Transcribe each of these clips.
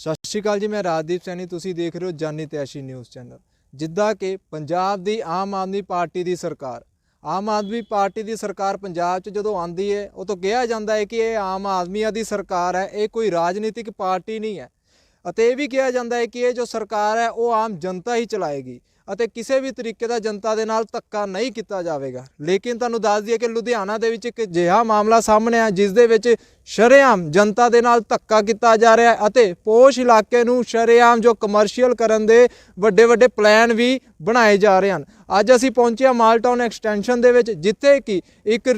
ਸਤਿ ਸ਼੍ਰੀ ਅਕਾਲ ਜੀ, ਮੈਂ ਰਾਜਦੀਪ ਸੈਣੀ, ਤੁਸੀਂ ਦੇਖ ਰਹੇ ਹੋ ਜਾਨੀ ਤੈਸ਼ੀ ਨਿਊਜ਼ ਚੈਨਲ। ਜਿੱਦਾਂ ਕਿ ਪੰਜਾਬ ਦੀ ਆਮ ਆਦਮੀ ਪਾਰਟੀ ਦੀ ਸਰਕਾਰ, ਆਮ ਆਦਮੀ ਪਾਰਟੀ ਦੀ ਸਰਕਾਰ ਪੰਜਾਬ 'ਚ ਜਦੋਂ ਆਂਦੀ ਹੈ ਉਹ ਤੋਂ ਕਿਹਾ ਜਾਂਦਾ ਹੈ ਕਿ ਇਹ ਆਮ ਆਦਮੀਆਂ ਦੀ ਸਰਕਾਰ ਹੈ, ਇਹ ਕੋਈ ਰਾਜਨੀਤਿਕ ਪਾਰਟੀ ਨਹੀਂ ਹੈ। ਅਤੇ ਇਹ ਵੀ ਕਿਹਾ ਜਾਂਦਾ ਹੈ ਕਿ ਇਹ ਜੋ ਸਰਕਾਰ ਹੈ, ਉਹ ਆਮ ਜਨਤਾ ਹੀ ਚਲਾਏਗੀ। ਅਤੇ ਕਿਸੇ ਵੀ ਤਰੀਕੇ ਦਾ ਜਨਤਾ ਦੇ ਨਾਲ ਧੱਕਾ ਨਹੀਂ ਕੀਤਾ ਜਾਵੇਗਾ। ਲੇਕਿਨ ਤੁਹਾਨੂੰ ਦੱਸ ਦਈਏ ਕਿ ਲੁਧਿਆਣਾ ਦੇ ਵਿੱਚ ਇੱਕ ਅਜਿਹਾ ਮਾਮਲਾ ਸਾਹਮਣੇ ਆ ਜਿਸ ਦੇ ਵਿੱਚ ਸ਼ਰੇਆਮ ਜਨਤਾ ਦੇ ਨਾਲ ਧੱਕਾ ਕੀਤਾ ਜਾ ਰਿਹਾ ਹੈ ਅਤੇ ਪੋਸ਼ ਇਲਾਕੇ ਨੂੰ ਸ਼ਰੇਆਮ ਜੋ ਕਮਰਸ਼ੀਅਲ ਕਰਨ ਦੇ ਵੱਡੇ ਵੱਡੇ ਪਲਾਨ ਵੀ ਬਣਾਏ ਜਾ ਰਹੇ ਹਨ। ਅੱਜ ਅਸੀਂ ਪਹੁੰਚੇ ਹਾਂ ਮਾਲਟਾਊਨ ਐਕਸਟੈਂਸ਼ਨ ਦੇ ਵਿੱਚ, ਜਿੱਥੇ ਕਿ ਇੱਕ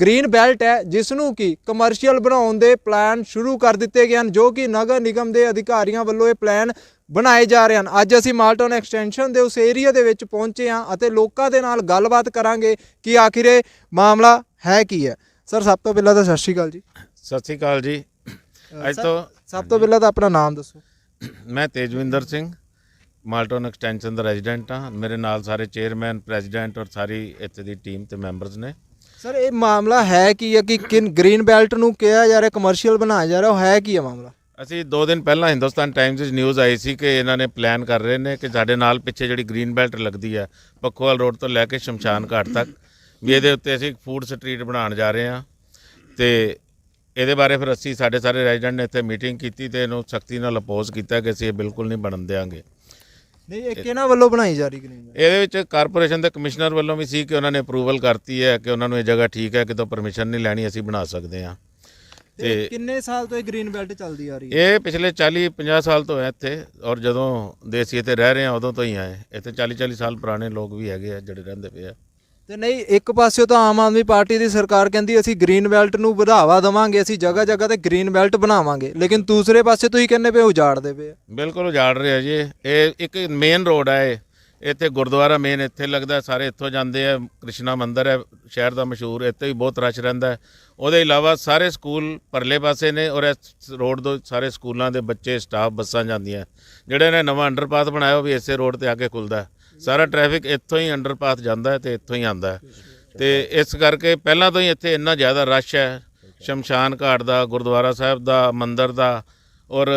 ਗ੍ਰੀਨ ਬੈਲਟ ਹੈ ਜਿਸ ਨੂੰ ਕਿ ਕਮਰਸ਼ੀਅਲ ਬਣਾਉਣ ਦੇ ਪਲਾਨ ਸ਼ੁਰੂ ਕਰ ਦਿੱਤੇ ਗਏ ਹਨ, ਜੋ ਕਿ ਨਗਰ ਨਿਗਮ ਦੇ ਅਧਿਕਾਰੀਆਂ ਵੱਲੋਂ ਇਹ ਪਲਾਨ ਬਣਾਏ ਜਾ ਰਹੇ ਹਨ। ਅੱਜ ਅਸੀਂ ਮਾਲਟਨ ਐਕਸਟੈਂਸ਼ਨ ਦੇ ਉਸ ਏਰੀਆ ਦੇ ਵਿੱਚ ਪਹੁੰਚੇ ਹਾਂ ਅਤੇ ਲੋਕਾਂ ਦੇ ਨਾਲ ਗੱਲਬਾਤ ਕਰਾਂਗੇ ਕਿ ਆਖਿਰ ਇਹ ਮਾਮਲਾ ਹੈ ਕੀ ਹੈ। ਸਰ ਸਭ ਤੋਂ ਪਹਿਲਾਂ ਤਾਂ ਸਤਿ ਸ਼੍ਰੀ ਅਕਾਲ ਜੀ। ਸਤਿ ਸ਼੍ਰੀ ਅਕਾਲ ਜੀ। ਅੱਜ ਤੋਂ ਸਭ ਤੋਂ ਪਹਿਲਾਂ ਤਾਂ ਆਪਣਾ ਨਾਮ ਦੱਸੋ। ਮੈਂ ਤੇਜਵਿੰਦਰ ਸਿੰਘ ਮਾਲਟਨ ਐਕਸਟੈਂਸ਼ਨ ਦਾ ਰੈਜ਼ੀਡੈਂਟ ਹਾਂ। ਮੇਰੇ ਨਾਲ ਸਾਰੇ ਚੇਅਰਮੈਨ ਪ੍ਰੈਜ਼ੀਡੈਂਟ ਔਰ ਸਾਰੀ ਇੱਥੇ ਦੀ ਟੀਮ ਤੇ ਮੈਂਬਰਸ ਨੇ। ਸਰ ਇਹ ਮਾਮਲਾ ਹੈ ਕੀ ਹੈ ਕਿ ਕਿਨ ਗ੍ਰੀਨ ਬੈਲਟ ਨੂੰ ਕਿਹਾ ਜਾ ਰਿਹਾ ਕਮਰਸ਼ੀਅਲ ਬਣਾਇਆ ਜਾ ਰਿਹਾ ਉਹ ਹੈ ਕੀ ਹੈ ਮਾਮਲਾ? ਅਸੀਂ 2 ਦਿਨ ਪਹਿਲਾਂ ਹਿੰਦੁਸਤਾਨ ਟਾਈਮਜ਼ ਵਿੱਚ ਨਿਊਜ਼ ਆਈ ਸੀ ਕਿ ਇਹਨਾਂ ਨੇ ਪਲਾਨ ਕਰ ਰਹੇ ਨੇ ਕਿ ਸਾਡੇ ਨਾਲ ਪਿੱਛੇ ਜਿਹੜੀ ਗ੍ਰੀਨ ਬੈਲਟ ਲੱਗਦੀ ਹੈ ਪੱਖੋਵਾਲ ਰੋਡ ਤੋਂ ਲੈ ਕੇ ਸ਼ਮਸ਼ਾਨ ਘਾਟ ਤੱਕ ਵੀ ਇਹਦੇ ਉੱਤੇ ਅਸੀਂ ਫੂਡ ਸਟਰੀਟ ਬਣਾਉਣ ਜਾ ਰਹੇ ਹਾਂ ਤੇ ਇਹਦੇ ਬਾਰੇ ਫਿਰ ਅਸੀਂ ਸਾਡੇ ਸਾਰੇ ਰੈਜ਼ੀਡੈਂਟ ਨੇ ਇੱਥੇ ਮੀਟਿੰਗ ਕੀਤੀ ਤੇ ਇਹਨੂੰ ਸਖਤੀ ਨਾਲ ਅਪੋਜ਼ ਕੀਤਾ ਕਿ ਅਸੀਂ ਇਹ ਬਿਲਕੁਲ ਨਹੀਂ ਬਣਨ ਦੇਵਾਂਗੇ ਨਹੀਂ ਇਹ ਕਿਹਨਾਂ ਵੱਲੋਂ ਬਣਾਈ ਜਾ ਰਹੀ ਗ੍ਰੀਨ ਇਹਦੇ ਵਿੱਚ ਕਾਰਪੋਰੇਸ਼ਨ ਦੇ ਕਮਿਸ਼ਨਰ ਵੱਲੋਂ ਵੀ ਸੀ ਕਿ ਉਹਨਾਂ ਨੇ ਅਪਰੂਵਲ ਕਰਤੀ ਹੈ ਕਿ ਉਹਨਾਂ ਨੂੰ ਇਹ ਜਗ੍ਹਾ ਠੀਕ ਹੈ ਕਿਤੋਂ ਪਰਮਿਸ਼ਨ ਨਹੀਂ ਲੈਣੀ ਅਸੀਂ ਬਣਾ ਸਕਦੇ ਹਾਂ। ਤੇ ਕਿੰਨੇ ਸਾਲ ਤੋਂ ਇਹ ਗ੍ਰੀਨ ਬੈਲਟ ਚੱਲਦੀ ਆ ਰਹੀ ਹੈ? ਇਹ ਪਿਛਲੇ 40 50 ਸਾਲ ਤੋਂ ਹੈ ਇੱਥੇ ਔਰ ਜਦੋਂ ਦੇਸੀ ਇੱਥੇ ਰਹਿ ਰਹੇ ਹਾਂ ਉਦੋਂ ਤੋਂ ਹੀ ਆਏ। ਇੱਥੇ 40 40 ਸਾਲ ਪੁਰਾਣੇ ਲੋਕ ਵੀ ਹੈਗੇ ਆ ਜਿਹੜੇ ਰਹਿੰਦੇ ਪਏ ਆ। ਤੇ ਨਹੀਂ ਇੱਕ ਪਾਸਿਓਂ ਤਾਂ ਆਮ ਆਦਮੀ ਪਾਰਟੀ ਦੀ ਸਰਕਾਰ ਕਹਿੰਦੀ ਅਸੀਂ ਗ੍ਰੀਨ ਬੈਲਟ ਨੂੰ ਵਧਾਵਾ ਦੇਵਾਂਗੇ ਅਸੀਂ ਜਗ੍ਹਾ ਜਗ੍ਹਾ ਤੇ ਗ੍ਰੀਨ ਬੈਲਟ ਬਣਾਵਾਂਗੇ ਲੇਕਿਨ ਦੂਸਰੇ ਪਾਸੇ ਤੁਸੀਂ ਕਹਿੰਦੇ ਪਏ ਉਜਾੜਦੇ ਪਏ ਆ? ਬਿਲਕੁਲ ਉਜਾੜ ਰਿਹਾ ਜੀ। ਇਹ ਇੱਕ ਮੇਨ ਰੋਡ ਹੈ ਇਹ। ਇੱਥੇ ਗੁਰਦੁਆਰਾ ਮੇਨ ਇੱਥੇ ਲੱਗਦਾ, ਸਾਰੇ ਇੱਥੋਂ ਜਾਂਦੇ ਆ, ਕ੍ਰਿਸ਼ਨਾ ਮੰਦਿਰ ਹੈ, ਸ਼ਹਿਰ ਦਾ ਮਸ਼ਹੂਰ, ਇੱਥੇ ਵੀ ਬਹੁਤ ਰਸ਼ ਰਹਿੰਦਾ ਉਹਦੇ ਇਲਾਵਾ ਸਾਰੇ ਸਕੂਲ ਪਰਲੇ ਪਾਸੇ ਨੇ ਔਰ ਇਸ ਰੋਡ ਤੋਂ ਸਾਰੇ ਸਕੂਲਾਂ ਦੇ ਬੱਚੇ ਸਟਾਫ ਬੱਸਾਂ ਜਾਂਦੀਆਂ। ਜਿਹੜੇ ਨੇ ਨਵਾਂ ਅੰਡਰਪਾਥ ਬਣਾਇਆ, ਉਹ ਵੀ ਇਸੇ ਰੋਡ ਤੇ ਆ ਕੇ ਖੁੱਲਦਾ ਸਾਰਾ ਟ੍ਰੈਫਿਕ ਇੱਥੋਂ ਹੀ ਅੰਡਰਪਾਥ ਜਾਂਦਾ ਹੈ ਤੇ ਇੱਥੋਂ ਹੀ ਆਉਂਦਾ ਹੈ। ਤੇ ਇਸ ਕਰਕੇ ਪਹਿਲਾਂ ਤੋਂ ਹੀ ਇੱਥੇ ਇੰਨਾ ਜ਼ਿਆਦਾ ਰਸ਼ ਹੈ। ਸ਼ਮਸ਼ਾਨ ਘਾਟ ਦਾ, ਗੁਰਦੁਆਰਾ ਸਾਹਿਬ ਦਾ, ਮੰਦਿਰ ਦਾ ਔਰ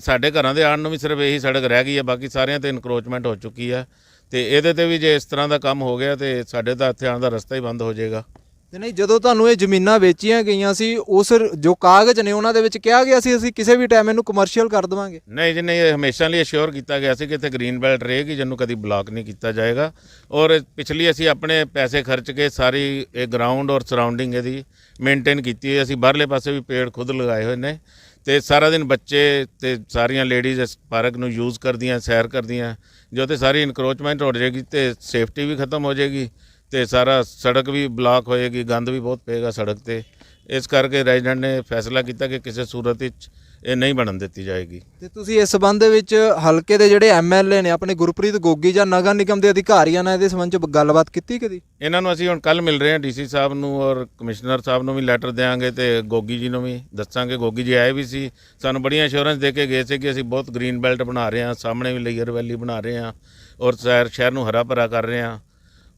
ਸਾਡੇ ਘਰਾਂ ਦੇ ਆਉਣ ਨੂੰ ਵੀ ਸਿਰਫ ਇਹੀ ਸੜਕ ਰਹਿ ਗਈ ਹੈ, ਬਾਕੀ ਸਾਰਿਆਂ ਤੇ ਇਨਕਰੋਚਮੈਂਟ ਹੋ ਚੁੱਕੀ ਹੈ। ਤੇ ਇਹਦੇ ਤੇ ਵੀ ਜੇ ਇਸ ਤਰ੍ਹਾਂ ਦਾ ਕੰਮ ਹੋ ਗਿਆ ਤੇ ਸਾਡੇ ਤਾਂ ਇੱਥੇ ਆਉਣ ਦਾ ਰਸਤਾ ਹੀ ਬੰਦ ਹੋ ਜਾਏਗਾ। ਤੇ ਨਹੀਂ ਜਦੋਂ ਤੁਹਾਨੂੰ ਇਹ ਜ਼ਮੀਨਾਂ ਵੇਚੀਆਂ ਗਈਆਂ ਸੀ ਉਸ ਜੋ ਕਾਗਜ਼ ਨੇ ਉਹਨਾਂ ਦੇ ਵਿੱਚ ਕਿਹਾ ਗਿਆ ਸੀ ਅਸੀਂ ਕਿਸੇ ਵੀ ਟਾਈਮ ਇਹਨੂੰ ਕਮਰਸ਼ੀਅਲ ਕਰ ਦੇਵਾਂਗੇ? ਨਹੀਂ ਜੀ ਨਹੀਂ ਇਹ ਹਮੇਸ਼ਾ ਲਈ ਅਸ਼ੋਰ ਕੀਤਾ ਗਿਆ ਸੀ ਕਿ ਇੱਥੇ ਗ੍ਰੀਨ ਬੈਲਟ ਰਹੇਗੀ ਜਿਹਨੂੰ ਕਦੀ ਬਲਾਕ ਨਹੀਂ ਕੀਤਾ ਜਾਏਗਾ। ਔਰ ਪਿਛਲੀ ਅਸੀਂ ਆਪਣੇ ਪੈਸੇ ਖਰਚ ਕੇ ਸਾਰੀ ਇਹ ਗਰਾਊਂਡ ਔਰ ਸਰਾਊਂਡਿੰਗ ਇਹਦੀ ਮੇਨਟੇਨ ਕੀਤੀ ਹੈ। ਅਸੀਂ ਬਾਹਰਲੇ ਪਾਸੇ ਵੀ ਪੇੜ ਖੁਦ ਲਗਾਏ ਹੋਏ ਨੇ। ਤੇ ਸਾਰਾ ਦਿਨ ਬੱਚੇ ਤੇ ਸਾਰੀਆਂ ਲੇਡੀਜ਼ ਇਸ ਪਾਰਕ ਨੂੰ ਯੂਜ਼ ਕਰਦੀਆਂ, ਸੈਰ ਕਰਦੀਆਂ, ਜੋ ਤੇ ਸਾਰੀ ਇਨਕਰੋਚਮੈਂਟ ਹੋ ਜਾਏਗੀ ਤੇ ਸੇਫਟੀ ਵੀ ਖਤਮ ਹੋ ਜਾਏਗੀ ਤੇ ਸਾਰਾ ਸੜਕ ਵੀ ਬਲਾਕ ਹੋਏਗੀ, ਗੰਦ ਵੀ ਬਹੁਤ ਪਏਗਾ ਸੜਕ ਤੇ। ਇਸ ਕਰਕੇ ਰੈਜ਼ੀਡੈਂਟ ਨੇ ਫੈਸਲਾ ਕੀਤਾ ਕਿ ਕਿਸੇ ਸੂਰਤ ਵਿੱਚ ਇਹ ਨਹੀਂ ਬਣਨ ਦਿੱਤੀ ਜਾਏਗੀ। ਤੇ ਤੁਸੀਂ ਇਸ ਸਬੰਧ ਦੇ ਵਿੱਚ ਹਲਕੇ ਦੇ ਜਿਹੜੇ ਐਮਐਲਏ ਨੇ ਆਪਣੇ ਗੁਰਪ੍ਰੀਤ ਗੋਗੀ ਜਾਂ ਨਗਰ ਨਿਗਮ ਦੇ ਅਧਿਕਾਰੀਆਂ ਨਾਲ ਇਹਦੇ ਸੰਬੰਧ ਚ ਗੱਲਬਾਤ ਕੀਤੀ ਕਦੀ? ਇਹਨਾਂ ਨੂੰ ਅਸੀਂ ਹੁਣ ਕੱਲ ਮਿਲ ਰਹੇ ਹਾਂ ਡੀਸੀ ਸਾਹਿਬ ਨੂੰ ਔਰ ਕਮਿਸ਼ਨਰ ਸਾਹਿਬ ਨੂੰ ਵੀ ਲੈਟਰ ਦੇਵਾਂਗੇ ਤੇ ਗੋਗੀ ਜੀ ਨੂੰ ਵੀ ਦੱਸਾਂਗੇ। ਗੋਗੀ ਜੀ ਆਏ ਵੀ ਸੀ ਸਾਨੂੰ ਬੜੀਆਂ ਅਸ਼ੋਰੈਂਸ ਦੇ ਕੇ ਗਏ ਸੀ ਕਿ ਅਸੀਂ ਬਹੁਤ ਗ੍ਰੀਨ ਬੈਲਟ ਬਣਾ ਰਹੇ ਹਾਂ ਸਾਹਮਣੇ ਵੀ ਲੇਅਰ ਵੈਲੀ ਬਣਾ ਰਹੇ ਹਾਂ ਔਰ ਸ਼ਹਿਰ ਸ਼ਹਿਰ ਨੂੰ ਹਰਾ ਭਰਾ ਕਰ ਰਹੇ ਹਾਂ।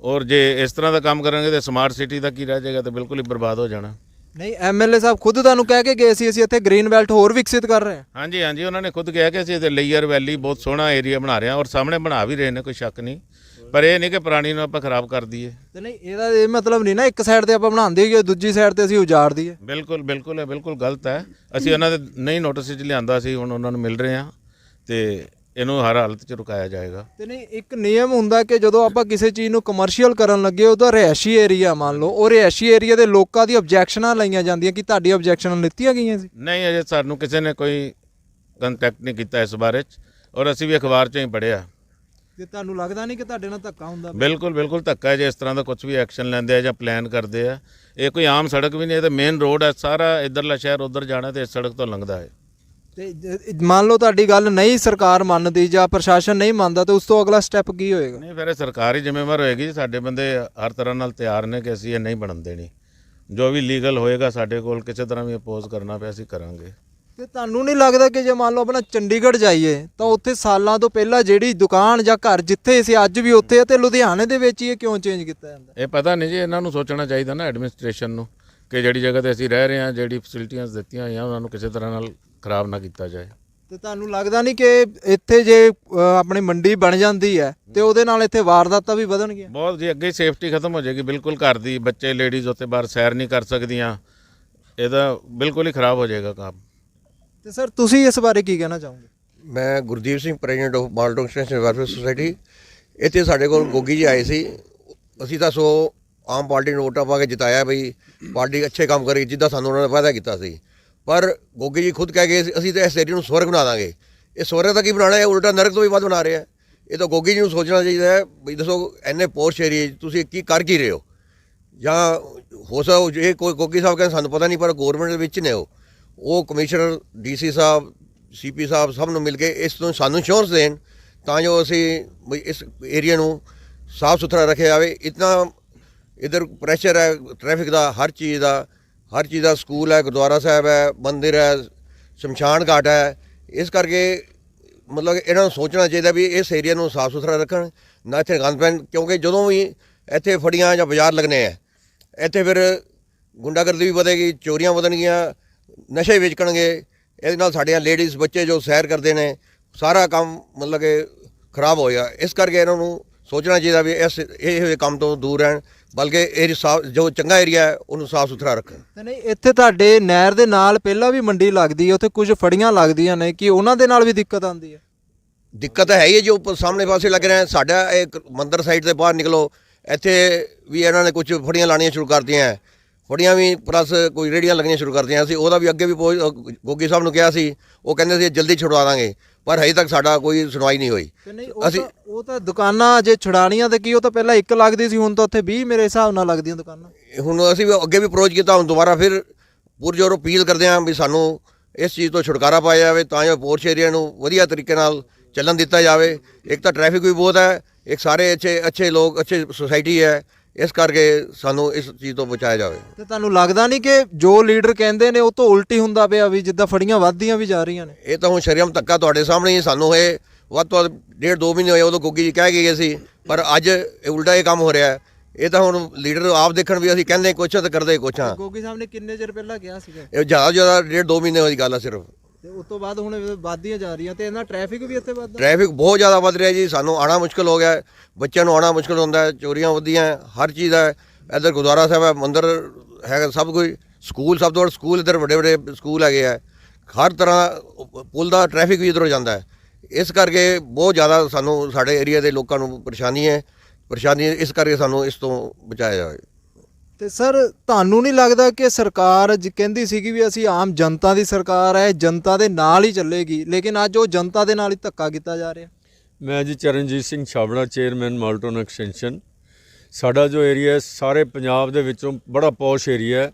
ਔਰ ਜੇ ਇਸ ਤਰ੍ਹਾਂ ਦਾ ਕੰਮ ਕਰਾਂਗੇ ਤੇ ਸਮਾਰਟ ਸਿਟੀ ਦਾ ਕੀ ਰਹਿ ਜਾਏਗਾ ਤੇ ਬਿਲਕੁਲ ਹੀ ਬਰਬਾਦ ਹੋ ਜਾਣਾ। ਨਹੀਂ ਐਮਐਲਏ ਸਾਹਿਬ ਖੁਦ ਤੁਹਾਨੂੰ ਕਹਿ ਕੇ ਗਏ ਸੀ ਅਸੀਂ ਇੱਥੇ ਗ੍ਰੀਨ ਬੈਲਟ ਹੋਰ ਵਿਕਸਿਤ ਕਰ ਰਹੇ ਹਾਂ। ਹਾਂਜੀ ਹਾਂਜੀ ਉਹਨਾਂ ਨੇ ਖੁਦ ਕਿਹਾ ਕਿ ਅਸੀਂ ਇਹਦੇ ਲੇਅਰ ਵੈਲੀ ਬਹੁਤ ਸੋਹਣਾ ਏਰੀਆ ਬਣਾ ਰਹੇ ਹਾਂ ਔਰ ਸਾਹਮਣੇ ਬਣਾ ਵੀ ਰਹੇ ਨੇ ਕੋਈ ਸ਼ੱਕ ਨਹੀਂ। ਪਰ ਇਹ ਨਹੀਂ ਕਿ ਪੁਰਾਣੀ ਨੂੰ ਆਪਾਂ ਖਰਾਬ ਕਰ ਦਈਏ। ਤੇ ਨਹੀਂ ਇਹਦਾ ਇਹ ਮਤਲਬ ਨਹੀਂ ਨਾ ਇੱਕ ਸਾਈਡ ਤੇ ਆਪਾਂ ਬਣਾਉਂਦੇ ਹੋਈਏ ਦੂਜੀ ਸਾਈਡ ਤੇ ਅਸੀਂ ਉਜਾੜ ਦਈਏ। ਬਿਲਕੁਲ ਬਿਲਕੁਲ ਇਹ ਬਿਲਕੁਲ ਗਲਤ ਹੈ। ਅਸੀਂ ਉਹਨਾਂ ਦੇ ਨਹੀਂ ਨੋਟਿਸ ਵਿੱਚ ਲਿਆਂਦਾ ਸੀ ਹੁਣ ਉਹਨਾਂ ਨੂੰ ਮਿਲ ਰਹੇ ਹਾਂ। ਤੇ ਇਹਨੂੰ ਹਰ ਹਾਲਤ 'ਚ ਰੁਕਾਇਆ ਜਾਏਗਾ। ਤੇ ਨਹੀਂ ਇੱਕ ਨਿਯਮ ਹੁੰਦਾ ਕਿ ਜਦੋਂ ਆਪਾਂ ਕਿਸੇ ਚੀਜ਼ ਨੂੰ ਕਮਰਸ਼ੀਅਲ ਕਰਨ ਲੱਗੇ ਉਹਦਾ ਰਿਹਾਇਸ਼ੀ ਏਰੀਆ ਮੰਨ ਲਓ। ਉਹ ਰਿਹਾਇਸ਼ੀ ਏਰੀਆ ਦੇ ਲੋਕਾਂ ਦੀ ਆਬਜੈਕਸ਼ਨਾਂ ਲਈਆਂ ਜਾਂਦੀਆਂ ਕਿ ਤੁਹਾਡੀ ਆਬਜੈਕਸ਼ਨਾਂ ਲਿੱਤੀਆਂ ਗਈਆਂ ਸੀ। ਨਹੀਂ ਅਜੇ ਸਾਨੂੰ ਕਿਸੇ ਨੇ ਕੋਈ ਕੰਟੈਕਟ ਨਹੀਂ ਕੀਤਾ ਇਸ ਬਾਰੇ 'ਚ। ਔਰ ਅਸੀਂ ਵੀ ਅਖਬਾਰ 'ਚੋਂ ਹੀ ਪੜ੍ਹਿਆ। ਤੇ ਤੁਹਾਨੂੰ ਲੱਗਦਾ ਨਹੀਂ ਕਿ ਤੁਹਾਡੇ ਨਾਲ ਧੱਕਾ ਹੁੰਦਾ? ਬਿਲਕੁਲ ਬਿਲਕੁਲ ਧੱਕਾ ਹੈ ਜੇ ਇਸ ਤਰ੍ਹਾਂ ਦਾ ਕੁਝ ਵੀ ਐਕਸ਼ਨ ਲੈਂਦੇ ਆ ਜਾਂ ਪਲਾਨ ਕਰਦੇ ਆ। ਇਹ ਕੋਈ ਆਮ ਸੜਕ ਵੀ ਨਹੀਂ ਇਹ ਤਾਂ ਮੇਨ ਰੋਡ ਹੈ ਸਾਰਾ ਇਧਰਲਾ ਸ਼ਹਿਰ ਉਧਰ ਜਾਣਾ ਤੇ ਇਸ ਸੜਕ ਤੋਂ ਲੰਘਦਾ ਹੈ। ਤੇ ਜ- ਮੰਨ ਲਓ ਤੁਹਾਡੀ ਗੱਲ ਨਹੀਂ ਸਰਕਾਰ ਮੰਨਦੀ ਜਾਂ ਪ੍ਰਸ਼ਾਸਨ ਨਹੀਂ ਮੰਨਦਾ ਤੇ ਉਸ ਤੋਂ ਅਗਲਾ ਸਟੈਪ ਕੀ ਹੋਏਗਾ? ਨਹੀਂ ਫਿਰ ਇਹ ਸਰਕਾਰੀ ਜ਼ਿੰਮੇਵਾਰ ਹੋਏਗੀ ਸਾਡੇ ਬੰਦੇ ਹਰ ਤਰ੍ਹਾਂ ਨਾਲ ਤਿਆਰ ਨੇ ਕਿ ਅਸੀਂ ਇਹ ਨਹੀਂ ਬਣਨ ਦੇਣੀ। ਜੋ ਵੀ ਲੀਗਲ ਹੋਏਗਾ ਸਾਡੇ ਕੋਲ ਕਿਸੇ ਤਰ੍ਹਾਂ ਵੀ ਅਪੋਜ਼ ਕਰਨਾ ਪਿਆ ਅਸੀਂ ਕਰਾਂਗੇ। ਤੇ ਤੁਹਾਨੂੰ ਨਹੀਂ ਲੱਗਦਾ ਕਿ ਜੇ ਮੰਨ ਲਓ ਆਪਣਾ ਚੰਡੀਗੜ੍ਹ ਜਾਈਏ ਤਾਂ ਉੱਥੇ ਸਾਲਾਂ ਤੋਂ ਪਹਿਲਾਂ ਜਿਹੜੀ ਦੁਕਾਨ ਜਾਂ ਘਰ ਜਿੱਥੇ ਸੀ ਅੱਜ ਵੀ ਉੱਥੇ ਆ ਤੇ ਲੁਧਿਆਣੇ ਦੇ ਵਿੱਚ ਹੀ ਇਹ ਕਿਉਂ ਚੇਂਜ ਕੀਤਾ ਜਾਂਦਾ? ਇਹ ਪਤਾ ਨਹੀਂ ਜੀ ਇਹਨਾਂ ਨੂੰ ਸੋਚਣਾ ਚਾਹੀਦਾ ਨਾ ਐਡਮਿਨਿਸਟ੍ਰੇਸ਼ਨ ਨੂੰ ਕਿ ਜਿਹੜੀ ਜਗ੍ਹਾ ਤੇ ਅਸੀਂ ਰਹਿ ਰਹੇ ਹਾਂ ਜਿਹੜੀ ਫੈਸਿਲਿਟੀਆਂ ਦਿੱਤੀਆਂ ਹੋਈਆਂ ਉਹਨਾਂ ਨੂੰ ਕਿਸੇ ਤਰ੍ਹਾਂ ਨਾਲ ਖਰਾਬ ਨਾ ਕੀਤਾ ਜਾਏ। ਤੇ ਤੁਹਾਨੂੰ ਲੱਗਦਾ ਨਹੀਂ ਕਿ ਇੱਥੇ ਜੇ ਅ, ਆਪਣੀ ਮੰਡੀ ਬਣ ਜਾਂਦੀ ਹੈ ਤੇ ਉਹਦੇ ਨਾਲ ਇੱਥੇ ਵਾਰਦਾਤਾਂ ਵੀ ਵਧਣਗੀਆਂ? ਬਹੁਤ ਜੀ ਅੱਗੇ ਸੇਫਟੀ ਖਤਮ ਹੋ ਜਾਏਗੀ ਬਿਲਕੁਲ ਘਰ ਦੀ ਬੱਚੇ ਲੇਡੀਜ਼ ਉੱਥੇ ਬਾਹਰ ਸੈਰ ਨਹੀਂ ਕਰ ਸਕਦੀਆਂ। ਇਹਦਾ ਬਿਲਕੁਲ ਹੀ ਖਰਾਬ ਹੋ ਜਾਏਗਾ ਕੰਮ। ਤੇ ਸਰ ਤੁਸੀਂ ਇਸ ਬਾਰੇ ਕੀ ਕਹਿਣਾ ਚਾਹੋਗੇ? ਮੈਂ Gurdeep Singh president of Malton extension welfare society. ਇੱਥੇ ਸਾਡੇ ਕੋਲ ਗੋਗੀ ਜੀ ਆਏ ਸੀ। ਅਸੀਂ ਤਾਂ ਸੋ ਆਮ ਪਾਰਟੀ ਨੂੰ ਵੋਟਾਂ ਪਾ ਕੇ ਜਿਤਾਇਆ ਬਈ ਪਾਰਟੀ ਅੱਛੇ ਕੰਮ ਕਰੀ ਜਿੱਦਾਂ ਸਾਨੂੰ ਉਹਨਾਂ ਨੇ ਵਾਅਦਾ ਕੀਤਾ ਸੀ। ਪਰ ਗੋਗੀ ਜੀ ਖੁਦ ਕਹਿ ਗਏ ਅਸੀਂ ਤਾਂ ਇਸ ਏਰੀਏ ਨੂੰ ਸਵਰਗ ਬਣਾ ਦਾਂਗੇ। ਇਹ ਸਵਰਗ ਤਾਂ ਕੀ ਬਣਾਉਣਾ ਹੈ? ਉਲਟਾ ਨਰਕ ਤੋਂ ਵੀ ਵੱਧ ਬਣਾ ਰਿਹਾ ਇਹ ਤਾਂ ਗੋਗੀ ਜੀ ਨੂੰ ਸੋਚਣਾ ਚਾਹੀਦਾ ਹੈ ਬਈ ਦੱਸੋ ਐਨੇ ਪੋਰਸ਼ ਏਰੀਏ 'ਚ ਤੁਸੀਂ ਕੀ ਕਰ ਕੀ ਰਹੇ ਹੋ? ਜਾਂ ਹੋ ਸਕਦਾ ਜੇ ਕੋਈ ਗੋਗੀ ਸਾਹਿਬ ਕਹਿੰਦੇ ਸਾਨੂੰ ਪਤਾ ਨਹੀਂ, ਪਰ ਗਵਰਨਮੈਂਟ ਦੇ ਵਿੱਚ ਨੇ ਉਹ। ਉਹ ਕਮਿਸ਼ਨਰ ਡੀਸੀ ਸਾਹਿਬ ਸੀਪੀ ਸਾਹਿਬ ਸਭ ਨੂੰ ਮਿਲ ਕੇ ਇਸ ਤੋਂ ਸਾਨੂੰ ਇੰਸ਼ੋਰੈਂਸ ਦੇਣ, ਤਾਂ ਜੋ ਅਸੀਂ ਵੀ ਇਸ ਏਰੀਆ ਨੂੰ ਸਾਫ਼ ਸੁਥਰਾ ਰੱਖਿਆ ਜਾਵੇ। ਇਤਨਾ ਇਧਰ ਪ੍ਰੈਸ਼ਰ ਹੈ ਟ੍ਰੈਫਿਕ ਦਾ, ਹਰ ਚੀਜ਼ ਦਾ। ਹਰ ਚੀਜ਼ ਦਾ ਸਕੂਲ ਹੈ, ਗੁਰਦੁਆਰਾ ਸਾਹਿਬ ਹੈ, ਮੰਦਿਰ ਹੈ, ਸ਼ਮਸ਼ਾਨ ਘਾਟ ਹੈ। ਇਸ ਕਰਕੇ ਮਤਲਬ ਇਹਨਾਂ ਨੂੰ ਸੋਚਣਾ ਚਾਹੀਦਾ ਵੀ ਇਸ ਏਰੀਆ ਨੂੰ ਸਾਫ਼ ਸੁਥਰਾ ਰੱਖਣ, ਨਾ ਇੱਥੇ ਗੰਦ ਪੈਣ, ਕਿਉਂਕਿ ਜਦੋਂ ਵੀ ਇੱਥੇ ਫੜੀਆਂ ਜਾਂ ਬਾਜ਼ਾਰ ਲੱਗਣੇ ਆ, ਇੱਥੇ ਫਿਰ ਗੁੰਡਾਗਰਦੀ ਵੀ ਵਧੇਗੀ, ਚੋਰੀਆਂ ਵਧਣਗੀਆਂ, ਨਸ਼ੇ ਵੇਚਣਗੇ ਇਹਦੇ ਨਾਲ ਸਾਡੀਆਂ ਲੇਡੀਜ਼, ਬੱਚੇ ਜੋ ਸੈਰ ਕਰਦੇ ਨੇ, ਸਾਰਾ ਕੰਮ ਮਤਲਬ ਕਿ ਖਰਾਬ ਹੋਏਗਾ ਇਸ ਕਰਕੇ ਇਹਨਾਂ ਨੂੰ ਸੋਚਣਾ ਚਾਹੀਦਾ ਵੀ ਇਸ, ਇਹ ਜਿਹੇ ਕੰਮ ਤੋਂ ਦੂਰ ਰਹਿਣ। ਬਲਕਿ ਇਹ ਸਾਫ਼- ਜੋ ਚੰਗਾ ਏਰੀਆ ਹੈ ਉਹਨੂੰ ਸਾਫ਼ ਸੁਥਰਾ ਰੱਖਣ। ਤੇ ਨਹੀਂ ਇੱਥੇ ਤੁਹਾਡੇ ਨਹਿਰ ਦੇ ਨਾਲ ਪਹਿਲਾਂ ਵੀ ਮੰਡੀ ਲੱਗਦੀ ਹੈ ਉੱਥੇ ਕੁਝ ਫੜੀਆਂ ਲੱਗਦੀਆਂ ਨੇ ਕਿ ਉਹਨਾਂ ਦੇ ਨਾਲ ਵੀ ਦਿੱਕਤ ਆਉਂਦੀ ਹੈ? ਦਿੱਕਤ ਹੈ ਹੀ ਹੈ ਜੋ ਸਾਹਮਣੇ ਪਾਸੇ ਲੱਗ ਰਿਹਾ। ਸਾਡਾ ਇੱਕ ਮੰਦਰ ਸਾਈਡ ਤੇ ਬਾਹਰ ਨਿਕਲੋ ਇੱਥੇ ਵੀ ਇਹਨਾਂ ਨੇ ਕੁਝ ਫੜੀਆਂ ਲਾਣੀਆਂ ਸ਼ੁਰੂ ਕਰਤੀਆਂ ਫੜੀਆਂ ਵੀ ਪਲੱਸ ਕੋਈ ਰੇੜੀਆਂ ਲੱਗਣੀਆਂ ਸ਼ੁਰੂ ਕਰਤੀਆਂ ਸੀ ਉਹਦਾ ਵੀ ਅੱਗੇ ਵੀ ਗੋਗੀ ਸਾਹਿਬ ਨੂੰ ਕਿਹਾ ਸੀ ਉਹ ਕਹਿੰਦੇ ਸੀ ਜਲਦੀ ਛੁਡਵਾ ਦਾਂਗੇ। ਪਰ ਹਜੇ ਤੱਕ ਸਾਡਾ ਕੋਈ ਸੁਣਵਾਈ ਨਹੀਂ ਹੋਈ। ਤੇ ਨਹੀਂ ਉਹ ਅਸੀਂ ਤਾਂ ਉਹ ਤਾਂ ਦੁਕਾਨਾਂ ਜੇ ਛੁਡਾਣੀਆਂ ਤੇ ਕੀ ਉਹ ਤਾਂ ਪਹਿਲਾਂ ਇੱਕ ਲੱਗਦੀ ਸੀ ਹੁਣ ਤਾਂ ਉੱਥੇ 20 ਮੇਰੇ ਹਿਸਾਬ ਨਾਲ ਲੱਗਦੀਆਂ ਦੁਕਾਨਾਂ। ਹੁਣ ਅਸੀਂ ਵੀ ਅੱਗੇ ਵੀ ਅਪਰੋਚ ਕੀਤਾ ਹੁਣ ਦੁਬਾਰਾ ਫਿਰ ਪੁਰਜੋਰ ਅਪੀਲ ਕਰਦੇ ਹਾਂ ਵੀ ਸਾਨੂੰ ਇਸ ਚੀਜ਼ ਤੋਂ ਛੁਟਕਾਰਾ ਪਾਇਆ ਜਾਵੇ ਤਾਂ ਜੋ ਪੋਰਸ਼ ਏਰੀਆ ਨੂੰ ਵਧੀਆ ਤਰੀਕੇ ਨਾਲ ਚੱਲਣ ਦਿੱਤਾ ਜਾਵੇ। ਇੱਕ ਤਾਂ ਟ੍ਰੈਫਿਕ ਵੀ ਬਹੁਤ ਹੈ ਇੱਕ ਸਾਰੇ ਅੱਛੇ ਅੱਛੇ ਲੋਕ ਅੱਛੇ ਸੁਸਾਇਟੀ ਹੈ। ਇਸ ਕਰਕੇ ਸਾਨੂੰ ਇਸ ਚੀਜ਼ ਤੋਂ ਬਚਾਇਆ ਜਾਵੇ। ਤੇ ਤੁਹਾਨੂੰ ਲੱਗਦਾ ਨਹੀਂ ਕਿ ਜੋ ਲੀਡਰ ਕਹਿੰਦੇ ਨੇ ਉਹ ਤੋਂ ਉਲਟੀ ਹੁੰਦਾ ਪਿਆ ਵੀ ਜਿੱਦਾਂ ਫੜੀਆਂ ਵੱਧਦੀਆਂ ਵੀ ਜਾ ਰਹੀਆਂ ਨੇ? ਇਹ ਤਾਂ ਹੁਣ ਸ਼ਰਮ ਧੱਕਾ ਤੁਹਾਡੇ ਸਾਹਮਣੇ ਹੀ ਸਾਨੂੰ ਹੋਏ। ਵੱਧ ਤੋਂ ਵੱਧ ਡੇਢ ਦੋ ਮਹੀਨੇ ਹੋਏ ਉਦੋਂ ਗੋਗੀ ਜੀ ਕਹਿ ਗਏ ਸੀ ਪਰ ਅੱਜ ਇਹ ਉਲਟਾ ਇਹ ਕੰਮ ਹੋ ਰਿਹਾ। ਹੈ। ਇਹ ਤਾਂ ਹੁਣ ਲੀਡਰ ਆਪ ਦੇਖਣ ਵੀ ਅਸੀਂ ਕਹਿੰਦੇ ਕੁਛ ਤੇ ਕਰਦੇ ਕੁਛ ਆ। ਗੋਗੀ ਸਾਹਿਬ ਨੇ ਕਿੰਨੇ ਚਿਰ ਪਹਿਲਾਂ ਕਿਹਾ ਸੀਗਾ? ਇਹ ਜ਼ਿਆਦਾ ਜ਼ਿਆਦਾ ਡੇਢ ਦੋ ਮਹੀਨੇ ਹੋਈ ਗੱਲ ਆ ਸਿਰਫ। ਤੇ ਉਸ ਤੋਂ ਬਾਅਦ ਹੁਣ ਵੱਧਦੀਆਂ ਜਾ ਰਹੀਆਂ ਤੇ ਇਹਨਾਂ ਟ੍ਰੈਫਿਕ ਵੀ ਇੱਥੇ ਵੱਧਦਾ। ਟ੍ਰੈਫਿਕ ਬਹੁਤ ਜ਼ਿਆਦਾ ਵੱਧ ਰਿਹਾ ਜੀ ਸਾਨੂੰ ਆਣਾ ਮੁਸ਼ਕਲ ਹੋ ਗਿਆ ਹੈ। ਬੱਚਿਆਂ ਨੂੰ ਆਣਾ ਮੁਸ਼ਕਲ ਹੁੰਦਾ ਹੈ ਚੋਰੀਆਂ ਵੱਧਦੀਆਂ ਹੈ, ਹਰ ਚੀਜ਼ ਹੈ। ਇੱਧਰ ਗੁਰਦੁਆਰਾ ਸਾਹਿਬ ਹੈ ਮੰਦਿਰ ਹੈਗਾ ਸਭ ਕੁਝ ਸਕੂਲ ਸਭ ਤੋਂ ਵੱਡਾ ਸਕੂਲ ਇੱਧਰ ਵੱਡੇ ਵੱਡੇ ਸਕੂਲ ਹੈਗੇ ਆ ਹਰ ਤਰ੍ਹਾਂ ਪੁਲ ਦਾ ਟ੍ਰੈਫਿਕ ਵੀ ਇੱਧਰੋਂ ਜਾਂਦਾ ਹੈ। ਇਸ ਕਰਕੇ ਬਹੁਤ ਜ਼ਿਆਦਾ ਸਾਨੂੰ ਸਾਡੇ ਏਰੀਆ ਦੇ ਲੋਕਾਂ ਨੂੰ ਪਰੇਸ਼ਾਨੀ ਹੈ। ਪਰੇਸ਼ਾਨੀ ਇਸ ਕਰਕੇ ਸਾਨੂੰ ਇਸ ਤੋਂ ਬਚਾਇਆ ਜਾਵੇ। ਤੇ ਸਰ, ਤੁਹਾਨੂੰ ਨਹੀਂ ਲੱਗਦਾ ਕਿ ਸਰਕਾਰ ਜ, ਕਹਿੰਦੀ ਸੀਗੀ ਵੀ ਅਸੀਂ ਆਮ ਜਨਤਾ ਦੀ ਸਰਕਾਰ ਹੈ, ਜਨਤਾ ਦੇ ਨਾਲ ਹੀ ਚੱਲੇਗੀ, ਲੇਕਿਨ ਅੱਜ ਉਹ ਜਨਤਾ ਦੇ ਨਾਲ ਹੀ ਧੱਕਾ ਕੀਤਾ ਜਾ ਰਿਹਾ? ਮੈਂ ਜੀ Charanjit Singh Chhabra, chairman Malton extension. ਸਾਡਾ ਜੋ ਏਰੀਆ ਹੈ, ਸਾਰੇ ਪੰਜਾਬ ਦੇ ਵਿੱਚੋਂ ਬੜਾ ਪੌਸ਼ ਏਰੀਆ ਹੈ।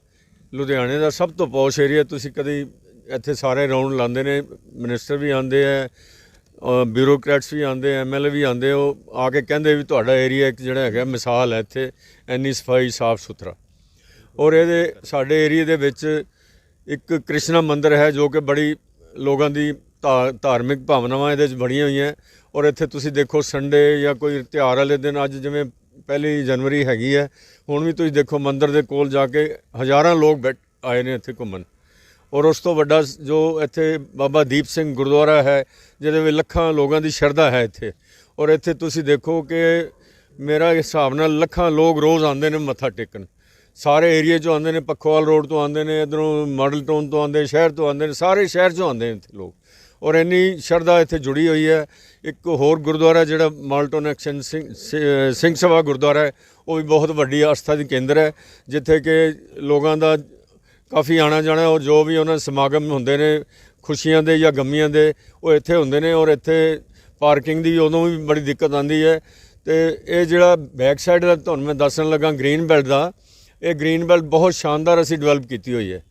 ਲੁਧਿਆਣੇ ਦਾ ਸਭ ਤੋਂ ਪੌਸ਼ ਏਰੀਆ, ਤੁਸੀਂ ਕਦੀ ਇੱਥੇ ਸਾਰੇ ਰਾਉਂਡ ਲਾਉਂਦੇ ਨੇ, ਮਿਨਿਸਟਰ ਵੀ ਆਉਂਦੇ ਆ ਬਿਊਰੋਕਰੈਟਸ ਵੀ ਆਉਂਦੇ ਐਮਐਲਏ ਵੀ ਆਉਂਦੇ, ਉਹ ਆ ਕੇ ਕਹਿੰਦੇ ਵੀ ਤੁਹਾਡਾ ਏਰੀਆ ਇੱਕ ਜਿਹੜਾ ਹੈਗਾ ਮਿਸਾਲ ਹੈ ਇੱਥੇ, ਇੰਨੀ ਸਫ਼ਾਈ, ਸਾਫ਼ ਸੁਥਰਾ। ਔਰ ਇਹਦੇ, ਸਾਡੇ ਏਰੀਆ ਦੇ ਵਿੱਚ ਇੱਕ ਕ੍ਰਿਸ਼ਨਾ ਮੰਦਿਰ ਹੈ ਜੋ ਕਿ ਬੜੀ ਲੋਕਾਂ ਦੀ ਧਾ- ਧਾਰਮਿਕ ਭਾਵਨਾਵਾਂ ਇਹਦੇ ਵਿੱਚ ਬੜੀਆਂ ਹੋਈਆਂ। ਔਰ ਇੱਥੇ ਤੁਸੀਂ ਦੇਖੋ ਸੰਡੇ ਜਾਂ ਕੋਈ ਤਿਉਹਾਰ ਵਾਲੇ ਦਿਨ, ਅੱਜ ਜਿਵੇਂ ਪਹਿਲੀ ਜਨਵਰੀ ਹੈਗੀ ਹੈ, ਹੁਣ ਵੀ ਤੁਸੀਂ ਦੇਖੋ ਮੰਦਿਰ ਦੇ ਕੋਲ ਜਾ ਕੇ ਹਜ਼ਾਰਾਂ ਲੋਕ ਬੈਠ ਆਏ ਨੇ ਇੱਥੇ ਘੁੰਮਣ। ਔਰ ਉਸ ਤੋਂ ਵੱਡਾ ਜੋ ਇੱਥੇ ਬਾਬਾ ਦੀਪ ਸਿੰਘ ਗੁਰਦੁਆਰਾ ਹੈ, ਜਿਹਦੇ ਵਿੱਚ ਲੱਖਾਂ ਲੋਕਾਂ ਦੀ ਸ਼ਰਧਾ ਹੈ ਇੱਥੇ। ਔਰ ਇੱਥੇ ਤੁਸੀਂ ਦੇਖੋ ਕਿ ਮੇਰਾ ਹਿਸਾਬ ਨਾਲ ਲੱਖਾਂ ਲੋਕ ਰੋਜ਼ ਆਉਂਦੇ ਨੇ ਮੱਥਾ ਟੇਕਣ। ਸਾਰੇ ਏਰੀਆ ਚੋਂ ਆਉਂਦੇ ਨੇ, ਪੱਖੋਵਾਲ ਰੋਡ ਤੋਂ ਆਉਂਦੇ ਨੇ, ਇਧਰੋਂ ਮਾਡਲ ਟਾਊਨ ਤੋਂ ਆਉਂਦੇ, ਸ਼ਹਿਰ ਤੋਂ ਆਉਂਦੇ ਨੇ, ਸਾਰੇ ਸ਼ਹਿਰ ਚੋਂ ਆਉਂਦੇ ਨੇ ਇੱਥੇ ਲੋਕ। ਔਰ ਇੰਨੀ ਸ਼ਰਧਾ ਇੱਥੇ ਜੁੜੀ ਹੋਈ ਹੈ। ਇੱਕ ਹੋਰ ਗੁਰਦੁਆਰਾ ਜਿਹੜਾ ਮਾਲਟਨ ਐਕਸ਼ਨ ਸਿੰਘ, ਸਿ- ਸਿੰਘ ਸਭਾ ਗੁਰਦੁਆਰਾ ਹੈ, ਉਹ ਵੀ ਬਹੁਤ ਵੱਡੀ ਆਸਥਾ ਦੀ ਕੇਂਦਰ ਹੈ, ਜਿੱਥੇ ਕਿ ਲੋਕਾਂ ਦਾ ਕਾਫੀ ਆਣਾ ਜਾਣਾ ਔਰ ਜੋ ਵੀ ਉਹਨਾਂ ਸਮਾਗਮ ਹੁੰਦੇ ਨੇ, ਖੁਸ਼ੀਆਂ ਦੇ ਜਾਂ ਗਮੀਆਂ ਦੇ, ਉਹ ਇੱਥੇ ਹੁੰਦੇ ਨੇ ਔਰ ਇੱਥੇ ਪਾਰਕਿੰਗ ਦੀ ਉਦੋਂ ਵੀ ਬੜੀ ਦਿੱਕਤ ਆਉਂਦੀ ਹੈ। ਤੇ ਇਹ ਜਿਹੜਾ ਬੈਕ ਸਾਈਡ ਦਾ ਤੁਹਾਨੂੰ ਮੈਂ ਦੱਸਣ ਲੱਗਾ ਗ੍ਰੀਨ ਬੈਲਟ ਦਾ, ਇਹ ਗ੍ਰੀਨ ਬੈਲਟ ਬਹੁਤ ਸ਼ਾਨਦਾਰ ਅਸੀਂ ਡਿਵੈਲਪ ਕੀਤੀ ਹੋਈ ਹੈ।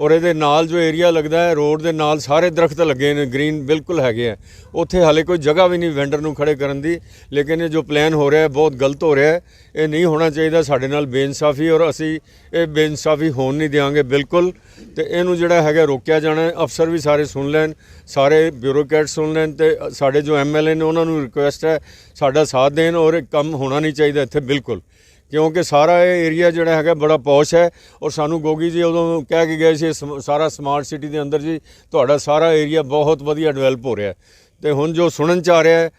ਔਰ ਇਹਦੇ ਨਾਲ ਜੋ ਏਰੀਆ ਲੱਗਦਾ ਹੈ ਰੋਡ ਦੇ ਨਾਲ ਸਾਰੇ ਦਰਖਤ ਲੱਗੇ ਨੇ ਗ੍ਰੀਨ ਬਿਲਕੁਲ ਹੈਗੇ ਆ। ਉੱਥੇ ਹਾਲੇ ਕੋਈ ਜਗ੍ਹਾ ਵੀ ਨਹੀਂ ਵੈਂਡਰ ਨੂੰ ਖੜੇ ਕਰਨ ਦੀ, ਲੇਕਿਨ ਇਹ ਜੋ ਪਲਾਨ ਹੋ ਰਿਹਾ ਹੈ, ਬਹੁਤ ਗਲਤ ਹੋ ਰਿਹਾ ਹੈ। ਇਹ ਨਹੀਂ ਹੋਣਾ ਚਾਹੀਦਾ, ਸਾਡੇ ਨਾਲ ਬੇਇਨਸਾਫੀ, ਔਰ ਅਸੀਂ ਇਹ ਬੇਇਨਸਾਫੀ ਹੋਣ ਨਹੀਂ ਦਿਆਂਗੇ, ਬਿਲਕੁਲ। ਤੇ ਇਹਨੂੰ ਜਿਹੜਾ ਹੈਗਾ, ਰੋਕਿਆ ਜਾਣਾ ਅਫਸਰ ਵੀ ਸਾਰੇ ਸੁਣ ਲੈਣ, ਸਾਰੇ ਬਿਊਰੋਕ੍ਰੈਟ ਸੁਣ ਲੈਣ, ਤੇ ਸਾਡੇ ਜੋ ਐਮਐਲਏ ਨੇ, ਉਹਨਾਂ ਨੂੰ ਰਿਕੁਐਸਟ ਹੈ, ਸਾਡਾ ਸਾਥ ਦੇਣ, ਔਰ ਇਹ ਕੰਮ ਹੋਣਾ ਨਹੀਂ ਚਾਹੀਦਾ ਇੱਥੇ, ਬਿਲਕੁਲ। ਕਿਉਂਕਿ ਸਾਰਾ ਇਹ ਏਰੀਆ ਜਿਹੜਾ ਹੈਗਾ ਬੜਾ ਪੌਸ਼ ਹੈ ਔਰ ਸਾਨੂੰ ਗੋਗੀ ਜੀ ਉਦੋਂ ਕਹਿ ਕੇ ਗਏ ਸੀ ਸਮ- ਸਾਰਾ ਸਮਾਰਟ ਸਿਟੀ ਦੇ ਅੰਦਰ ਜੀ, ਤੁਹਾਡਾ ਸਾਰਾ ਏਰੀਆ ਬਹੁਤ ਵਧੀਆ ਡਿਵੈਲਪ ਹੋ ਰਿਹਾ ਹੈ। ਤੇ ਹੁਣ ਜੋ ਸੁਣਨ ਚ ਆ ਰਿਹਾ ਹੈ,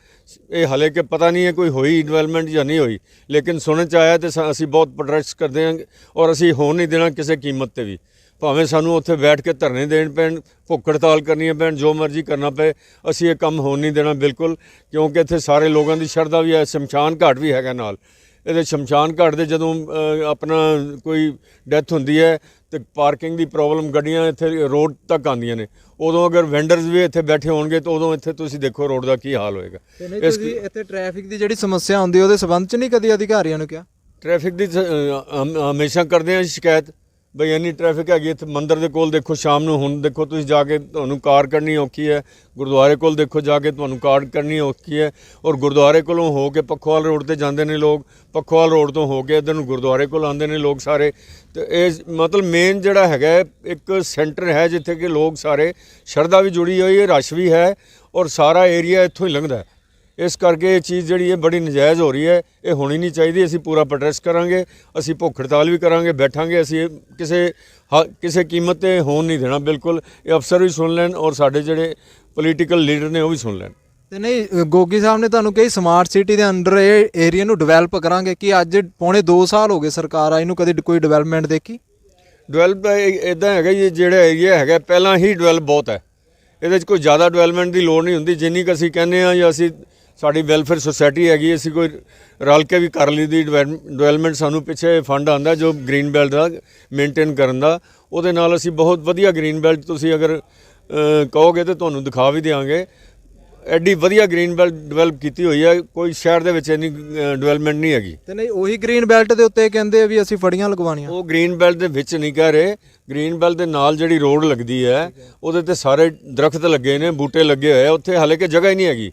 ਇਹ ਹਲੇ ਕਿ ਪਤਾ ਨਹੀਂ ਹੈ ਕੋਈ ਹੋਈ ਡਿਵੈਲਪਮੈਂਟ ਜਾਂ ਨਹੀਂ ਹੋਈ, ਲੇਕਿਨ ਸੁਣਨ ਚ ਆਇਆ ਤੇ ਸ- ਅਸੀਂ ਬਹੁਤ ਪ੍ਰੋਟੈਸਟ ਕਰਦੇ ਹਾਂ ਔਰ ਅਸੀਂ ਹੋਣ ਨਹੀਂ ਦੇਣਾ ਕਿਸੇ ਕੀਮਤ ਤੇ ਵੀ। ਭਾਵੇਂ ਸਾਨੂੰ ਉੱਥੇ ਬੈਠ ਕੇ ਧਰਨੇ ਦੇਣ ਪੈਣ, ਭੁੱਖ ਹੜਤਾਲ ਕਰਨੀ ਪੈਣ, ਜੋ ਮਰਜ਼ੀ ਕਰਨਾ ਪਏ, ਅਸੀਂ ਇਹ ਕੰਮ ਹੋਣ ਨਹੀਂ ਦੇਣਾ ਬਿਲਕੁਲ, ਕਿਉਂਕਿ ਇੱਥੇ ਸਾਰੇ ਲੋਕਾਂ ਦੀ ਸ਼ਰਧਾ ਵੀ ਹੈ, ਸ਼ਮਸ਼ਾਨ ਘਾਟ ਵੀ ਹੈਗਾ ਨਾਲ। ਇਹਦੇ ਸ਼ਮਸ਼ਾਨ ਘਾਟ ਦੇ ਜਦੋਂ ਆਪਣਾ ਕੋਈ ਡੈਥ ਹੁੰਦੀ ਹੈ ਤੇ ਪਾਰਕਿੰਗ ਦੀ ਪ੍ਰੋਬਲਮ ਗੱਡੀਆਂ ਇੱਥੇ ਰੋਡ ਤੱਕ ਆਉਂਦੀਆਂ ਨੇ। ਉਦੋਂ ਅਗਰ ਵੈਂਡਰਸ ਵੀ ਇੱਥੇ ਬੈਠੇ ਹੋਣਗੇ ਤਾਂ ਉਦੋਂ ਇੱਥੇ ਤੁਸੀਂ ਦੇਖੋ ਰੋਡ ਦਾ ਕੀ ਹਾਲ ਹੋਏਗਾ। ਇਸ- ਇੱਥੇ ਟ੍ਰੈਫਿਕ ਦੀ ਜਿਹੜੀ ਸਮੱਸਿਆ ਹੁੰਦੀ ਉਹਦੇ ਸਬੰਧ ਚ ਨਹੀਂ ਕਦੀ ਅਧਿਕਾਰੀਆਂ ਨੂੰ ਕਿਹਾ? ਟ੍ਰੈਫਿਕ ਦੀ ਹਮੇਸ਼ਾ ਕਰਦੇ ਹਾਂ ਸ਼ਿਕਾਇਤ। ਬਈ ਇੰਨੀ ਟ੍ਰੈਫਿਕ ਹੈਗੀ ਇੱਥੇ ਮੰਦਿਰ ਦੇ ਕੋਲ ਦੇਖੋ, ਸ਼ਾਮ ਨੂੰ ਹੁਣ ਦੇਖੋ ਤੁਸੀਂ ਜਾ ਕੇ ਤੁਹਾਨੂੰ ਕਾਰ ਕਰਨੀ ਔਖੀ ਹੈ, ਗੁਰਦੁਆਰੇ ਕੋਲ ਦੇਖੋ ਜਾ ਕੇ ਤੁਹਾਨੂੰ ਕਾਰ ਕਰਨੀ ਔਖੀ ਹੈ ਔਰ ਗੁਰਦੁਆਰੇ ਕੋਲੋਂ ਹੋ ਕੇ ਪੱਖੋਵਾਲ ਰੋਡ ਤੇ ਜਾਂਦੇ ਨੇ ਲੋਕ, ਪੱਖੋਵਾਲ ਰੋਡ ਤੋਂ ਹੋ ਕੇ ਇੱਧਰ ਨੂੰ ਗੁਰਦੁਆਰੇ ਕੋਲ ਆਉਂਦੇ ਨੇ ਲੋਕ ਸਾਰੇ। ਤੇ ਇਹ ਮਤਲਬ ਮੇਨ ਜਿਹੜਾ ਹੈਗਾ ਇੱਕ ਸੈਂਟਰ ਹੈ ਜਿੱਥੇ ਕਿ ਲੋਕ ਸਾਰੇ ਸ਼ਰਧਾ ਵੀ ਜੁੜੀ ਹੋਈ ਹੈ, ਰਸ਼ ਵੀ ਹੈ ਔਰ ਸਾਰਾ ਏਰੀਆ ਇੱਥੋਂ ਹੀ ਲੰਘਦਾ ਹੈ। ਇਸ ਕਰਕੇ ਇਹ ਚੀਜ਼ ਜਿਹੜੀ ਹੈ ਬੜੀ ਨਜਾਇਜ਼ ਹੋ ਰਹੀ ਹੈ ਇਹ ਹੋਣੀ ਨਹੀਂ ਚਾਹੀਦੀ ਅਸੀਂ ਪੂਰਾ ਪ੍ਰੋਟੈਸਟ ਕਰਾਂਗੇ ਅਸੀਂ ਭੁੱਖ ਹੜਤਾਲ ਵੀ ਕਰਾਂਗੇ ਬੈਠਾਂਗੇ ਅਸੀਂ ਕਿਸੇ ਕਿਸੇ ਕੀਮਤ ਤੇ ਹੋਣ ਨਹੀਂ ਦੇਣਾ ਬਿਲਕੁਲ ਇਹ ਅਫਸਰ ਵੀ ਸੁਣ ਲੈਣ ਔਰ ਸਾਡੇ ਜਿਹੜੇ ਪੋਲੀਟੀਕਲ ਲੀਡਰ ਨੇ ਉਹ ਵੀ ਸੁਣ ਲੈਣ। ਤੇ ਨਹੀਂ ਗੋਗੀ ਸਾਹਿਬ ਨੇ ਤੁਹਾਨੂੰ ਕਹੀ ਸਮਾਰਟ ਸਿਟੀ ਦੇ ਅੰਡਰ ਇਹ ਏਰੀਆ ਨੂੰ ਡਿਵੈਲਪ ਕਰਾਂਗੇ ਕਿ ਅੱਜ ਪੌਣੇ 2 ਸਾਲ ਹੋ ਗਏ ਸਰਕਾਰ ਆਈ ਨੂੰ ਕਦੀ ਕੋਈ ਡਿਵੈਲਪਮੈਂਟ ਦੇਖੀ? ਡਿਵੈਲਪ ਇਦਾਂ ਹੈਗਾ ਜੀ ਜਿਹੜਾ ਏਰੀਆ ਹੈਗਾ ਪਹਿਲਾਂ ਹੀ ਡਿਵੈਲਪ ਬਹੁਤ ਹੈ। ਇਹਦੇ 'ਚ ਕੋਈ ਜ਼ਿਆਦਾ ਡਿਵੈਲਪਮੈਂਟ ਦੀ ਲੋੜ ਨਹੀਂ ਹੁੰਦੀ ਜਿੰਨੀ ਕੁ ਅਸੀਂ ਕਹਿੰਦੇ ਆ ਜਾਂ ਅਸੀਂ ਸਾਡੀ ਵੈਲਫੇਅਰ ਸੁਸਾਇਟੀ ਹੈਗੀ ਅਸੀਂ ਕੋਈ ਰਲ ਕੇ ਵੀ ਕਰ ਲਈ ਦੀ ਡਿਵੈਲਪਮੈਂਟ ਸਾਨੂੰ ਪਿੱਛੇ ਫੰਡ ਆਂਦਾ ਜੋ ਗ੍ਰੀਨ ਬੈਲਟ ਦਾ ਮੇਨਟੇਨ ਕਰਨ ਦਾ। ਉਹਦੇ ਨਾਲ ਅਸੀਂ ਬਹੁਤ ਵਧੀਆ ਗ੍ਰੀਨ ਬੈਲਟ ਤੁਸੀਂ ਅਗਰ ਕਹੋਗੇ ਤੇ ਤੁਹਾਨੂੰ ਦਿਖਾ ਵੀ ਦੇਵਾਂਗੇ ਐਡੀ ਵਧੀਆ ਗ੍ਰੀਨ ਬੈਲਟ ਡਿਵੈਲਪ ਕੀਤੀ ਹੋਈ ਹੈ ਕੋਈ ਸ਼ਹਿਰ ਦੇ ਵਿੱਚ ਇੰਨੀ ਡਿਵੈਲਪਮੈਂਟ ਨਹੀਂ ਹੈਗੀ। ਤੇ ਨਹੀਂ ਉਹੀ ਗ੍ਰੀਨ ਬੈਲਟ ਦੇ ਉੱਤੇ ਕਹਿੰਦੇ ਆ ਵੀ ਅਸੀਂ ਫੜੀਆਂ ਲਗਵਾਉਣੀਆਂ। ਉਹ ਗ੍ਰੀਨ ਬੈਲਟ ਦੇ ਵਿੱਚ ਨਹੀਂ ਕਹਿ ਰਹੇ। ਗ੍ਰੀਨ ਬੈਲਟ ਦੇ ਨਾਲ ਜਿਹੜੀ ਰੋਡ ਲੱਗਦੀ ਹੈ ਉਹਦੇ ਤੇ ਸਾਰੇ ਦਰਖਤ ਲੱਗੇ ਨੇ ਬੂਟੇ ਲੱਗੇ ਹੋਏ ਆ ਉੱਥੇ ਹਾਲੇ ਕਿ ਜਗ੍ਹਾ ਹੀ ਨਹੀਂ ਹੈਗੀ।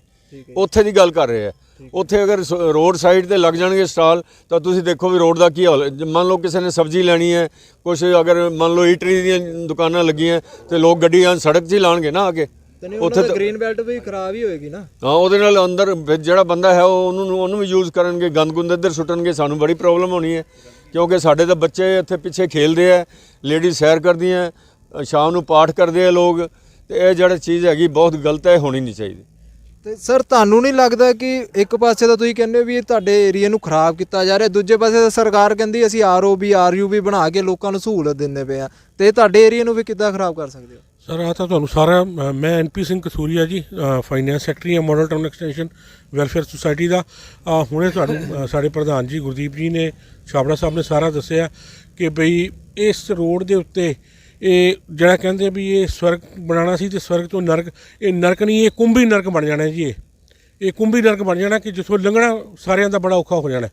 ਉੱਥੇ ਦੀ ਗੱਲ ਕਰ ਰਹੇ ਆ। ਉੱਥੇ ਅਗਰ ਰੋਡ ਸਾਈਡ ਤੇ ਲੱਗ ਜਾਣਗੇ ਸਟਾਲ ਤਾਂ ਤੁਸੀਂ ਦੇਖੋ ਵੀ ਰੋਡ ਦਾ ਕੀ ਹਾਲ ਹੈ। ਮੰਨ ਲਓ ਕਿਸੇ ਨੇ ਸਬਜ਼ੀ ਲੈਣੀ ਹੈ ਕੁਝ ਅਗਰ ਮੰਨ ਲਓ ਈਟਰੀ ਦੀਆਂ ਦੁਕਾਨਾਂ ਲੱਗੀਆਂ ਤੇ ਲੋਕ ਗੱਡੀਆਂ ਸੜਕ 'ਚ ਹੀ ਲਾਣਗੇ ਨਾ ਅੱਗੇ ਤੇ ਉਹਨਾਂ ਦਾ ਗ੍ਰੀਨ ਬੈਲਟ ਵੀ ਖਰਾਬ ਹੀ ਹੋਏਗੀ ਨਾ। ਹਾਂ ਉਹਦੇ ਨਾਲ ਅੰਦਰ ਜਿਹੜਾ ਬੰਦਾ ਹੈ ਉਹ ਉਹਨੂੰ ਉਹਨੂੰ ਵੀ ਯੂਜ਼ ਕਰਨਗੇ ਗੰਦ ਗੁੰਦ ਇੱਧਰ ਸੁੱਟਣਗੇ ਸਾਨੂੰ ਬੜੀ ਪ੍ਰੋਬਲਮ ਹੋਣੀ ਹੈ। ਕਿਉਂਕਿ ਸਾਡੇ ਤਾਂ ਬੱਚੇ ਇੱਥੇ ਪਿੱਛੇ ਖੇਲਦੇ ਆ ਲੇਡੀ ਸੈਰ ਕਰਦੀਆਂ ਸ਼ਾਮ ਨੂੰ ਪਾਠ ਕਰਦੇ ਆ ਲੋਕ ਤੇ ਇਹ ਜਿਹੜਾ ਚੀਜ਼ ਹੈਗੀ ਬਹੁਤ ਗਲਤ ਹੈ ਹੋਣੀ ਨਹੀਂ ਚਾਹੀਦੀ। ਤੇ ਸਰ ਤੁਹਾਨੂੰ ਨਹੀਂ ਲੱਗਦਾ ਕਿ ਇੱਕ ਪਾਸੇ ਤਾਂ ਤੁਸੀਂ ਕਹਿੰਦੇ ਹੋ ਵੀ ਇਹ ਤੁਹਾਡੇ ਏਰੀਆ ਨੂੰ ਖਰਾਬ ਕੀਤਾ ਜਾ ਰਿਹਾ ਦੂਜੇ ਪਾਸੇ ਤਾਂ ਸਰਕਾਰ ਕਹਿੰਦੀ ਅਸੀਂ ਆਰਓਬੀ ਆਰਯੂਬੀ ਬਣਾ ਕੇ ਲੋਕਾਂ ਨੂੰ ਸਹੂਲਤ ਦਿੰਦੇ ਪਏ ਆ ਤੇ ਇਹ ਤੁਹਾਡੇ ਏਰੀਆ ਨੂੰ ਵੀ ਕਿੱਦਾਂ ਖਰਾਬ ਕਰ ਸਕਦੇ ਹੋ? ਸਰ ਆ ਤਾਂ ਤੁਹਾਨੂੰ ਸਾਰਾ ਅ, ਮੈਂ NP Singh Kasuria ji finance secretary ਆ model town extension welfare society ਦਾ। ਅ, ਹੁਣੇ ਤੁਹਾਨੂੰ ਸਾਡੇ ਪ੍ਰਧਾਨ ਜੀ ਗੁਰਦੀਪ ਜੀ ਨੇ ਛਾਬੜਾ ਸਾਹਿਬ ਨੇ ਸਾਰਾ ਦੱਸਿਆ ਕਿ ਬਈ ਇਸ ਰੋਡ ਦੇ ਉੱਤੇ ਇਹ ਜਿਹੜਾ ਕਹਿੰਦੇ ਵੀ ਇਹ ਸਵਰਗ ਬਣਾਉਣਾ ਸੀ ਤੇ ਸਵਰਗ ਤੋਂ ਨਰਕ, ਇਹ ਨਰਕ ਨਹੀਂ, ਇਹ ਕੁੰਭੀ ਨਰਕ ਬਣ ਜਾਣਾ ਜੀ ਇਹ। ਇਹ ਕੁੰਭੀ ਨਰਕ ਬਣ ਜਾਣਾ ਕਿ ਜਿੱਥੋਂ ਲੰਘਣਾ ਸਾਰਿਆਂ ਦਾ ਬੜਾ ਔਖਾ ਹੋ ਜਾਣਾ।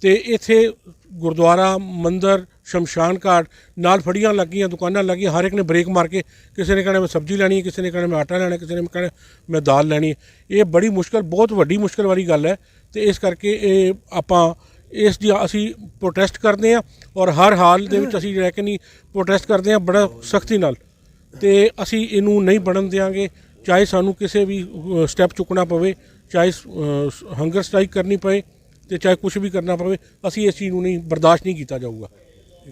ਤੇ ਇੱਥੇ ਗੁਰਦੁਆਰਾ, ਮੰਦਰ, ਸ਼ਮਸ਼ਾਨ ਘਾਟ ਨਾਲ ਫੜੀਆਂ ਲੱਗੀਆਂ, ਦੁਕਾਨਾਂ ਲੱਗੀਆਂ, ਹਰ ਇੱਕ ਨੇ ਬ੍ਰੇਕ ਮਾਰ ਕੇ ਕਿਸੇ ਨੇ ਕਹਿਣਾ ਮੈਂ ਸਬਜ਼ੀ ਲੈਣੀ ਹੈ ਕਿਸੇ ਨੇ ਕਹਿਣਾ ਮੈਂ ਆਟਾ ਲੈਣਾ, ਕਿਸੇ ਨੇ ਕਹਿਣਾ ਮੈਂ ਦਾਲ ਲੈਣੀ। ਇਹ ਬੜੀ ਮੁਸ਼ਕਲ, ਬਹੁਤ ਵੱਡੀ ਮੁਸ਼ਕਲ ਵਾਲੀ ਗੱਲ ਹੈ ਤੇ ਇਸ ਕਰਕੇ ਇਹ ਆਪਾਂ ਇਸ ਦੀ ਅਸੀਂ ਪ੍ਰੋਟੈਸਟ ਕਰਦੇ ਹਾਂ ਔਰ ਹਰ ਹਾਲ ਦੇ ਵਿੱਚ ਅਸੀਂ ਜਿਹੜਾ ਕਿ ਨਹੀਂ ਪ੍ਰੋਟੈਸਟ ਕਰਦੇ ਹਾਂ, ਬੜਾ ਸਖਤੀ ਨਾਲ। ਤੇ ਅਸੀਂ ਇਹਨੂੰ ਨਹੀਂ ਬਣਨ ਦਿਆਂਗੇ, ਚਾਹੇ ਸਾਨੂੰ ਕਿਸੇ ਵੀ ਸਟੈਪ ਚੁੱਕਣਾ ਪਵੇ, ਚਾਹੇ ਹੰਗਰ ਸਟ੍ਰਾਈਕ ਕਰਨੀ ਪਏ ਤੇ ਚਾਹੇ ਕੁਝ ਵੀ ਕਰਨਾ ਪਵੇ, ਅਸੀਂ ਇਸ ਚੀਜ਼ ਨੂੰ ਨਹੀਂ, ਬਰਦਾਸ਼ਤ ਨਹੀਂ ਕੀਤਾ ਜਾਊਗਾ।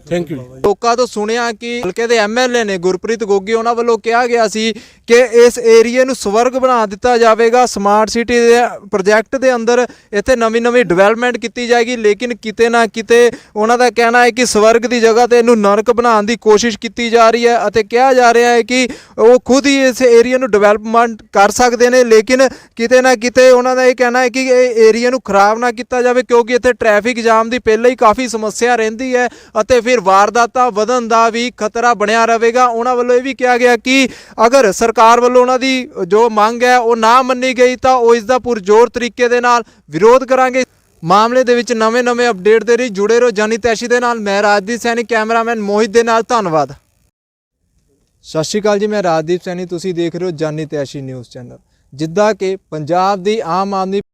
ਥੈਂਕ ਯੂ ਲੋਕਾਂ ਤੋਂ ਸੁਣਿਆ ਕਿ ਹਲਕੇ ਦੇ ਐਮਐਲਏ ਨੇ ਗੁਰਪ੍ਰੀਤ ਗੋਗੀ ਉਹਨਾਂ ਵੱਲੋਂ ਕਿਹਾ ਗਿਆ ਸੀ ਕਿ ਇਸ ਏਰੀਏ ਨੂੰ ਸਵਰਗ ਬਣਾ ਦਿੱਤਾ ਜਾਵੇਗਾ। ਸਮਾਰਟ ਸਿਟੀ ਦੇ ਪ੍ਰੋਜੈਕਟ ਦੇ ਅੰਦਰ ਇੱਥੇ ਨਵੀਂ-ਨਵੀਂ ਡਿਵੈਲਪਮੈਂਟ ਕੀਤੀ ਜਾਏਗੀ, ਲੇਕਿਨ ਕਿਤੇ ਨਾ ਕਿਤੇ ਉਹਨਾਂ ਦਾ ਕਹਿਣਾ ਹੈ ਕਿ ਸਵਰਗ ਦੀ ਜਗ੍ਹਾ ਤੇ ਇਹਨੂੰ ਨਰਕ ਬਣਾਉਣ ਦੀ ਕੋਸ਼ਿਸ਼ ਕੀਤੀ ਜਾ ਰਹੀ ਹੈ ਅਤੇ ਕਿਹਾ ਜਾ ਰਿਹਾ ਹੈ ਕਿ ਉਹ ਖੁਦ ਹੀ ਇਸ ਏਰੀਆ ਨੂੰ ਡਿਵੈਲਪਮੈਂਟ ਕਰ ਸਕਦੇ ਨੇ, ਲੇਕਿਨ ਕਿਤੇ ਨਾ ਕਿਤੇ ਉਹਨਾਂ ਦਾ ਇਹ ਕਹਿਣਾ ਹੈ ਕਿ ਇਹ ਏਰੀਆ ਨੂੰ ਖਰਾਬ ਨਾ ਕੀਤਾ ਜਾਵੇ, ਕਿਉਂਕਿ ਇੱਥੇ ਟ੍ਰੈਫਿਕ ਜਾਮ ਦੀ ਪਹਿਲਾਂ ਹੀ ਕਾਫੀ ਸਮੱਸਿਆ ਰਹਿੰਦੀ ਹੈ ਅਤੇ ਫਿਰ ਵਾਰਦਾਤਾਂ ਵਧਣ ਦਾ ਵੀ ਖਤਰਾ ਬਣਿਆ ਰਹੇਗਾ। ਉਹਨਾਂ ਵੱਲੋਂ ਇਹ ਵੀ ਕਿਹਾ ਗਿਆ ਕਿ ਅਗਰ ਸਰਕਾਰ ਵੱਲੋਂ ਉਹਨਾਂ ਦੀ ਜੋ ਮੰਗ ਹੈ, ਉਹ ਨਾ ਮੰਨੀ ਗਈ ਤਾਂ ਉਹ ਇਸ ਦਾ ਪੁਰਜ਼ੋਰ ਤਰੀਕੇ ਦੇ ਨਾਲ ਵਿਰੋਧ ਕਰਾਂਗੇ। ਮਾਮਲੇ ਦੇ ਵਿੱਚ ਨਵੇਂ-ਨਵੇਂ ਅਪਡੇਟ ਦੇ ਲਈ ਜੁੜੇ ਰਹੋ ਜਾਨੀ ਤੈਸ਼ੀ ਦੇ ਨਾਲ। ਮੈਂ ਰਾਜਦੀਪ ਸੈਣੀ, ਕੈਮਰਾਮੈਨ ਮੋਹਿਤ ਦੇ ਨਾਲ। ਧੰਨਵਾਦ। ਸਤਿ ਸ਼੍ਰੀ ਅਕਾਲ ਜੀ, ਮੈਂ ਰਾਜਦੀਪ ਸੈਣੀ। ਤੁਸੀਂ ਦੇਖ ਰਹੇ ਹੋ ਜਾਨੀ ਤੈਸ਼ੀ ਨਿਊਜ਼ ਚੈਨਲ। ਜਿੱਦਾਂ ਕਿ ਪੰਜਾਬ ਦੀ ਆਮ ਆਦਮੀ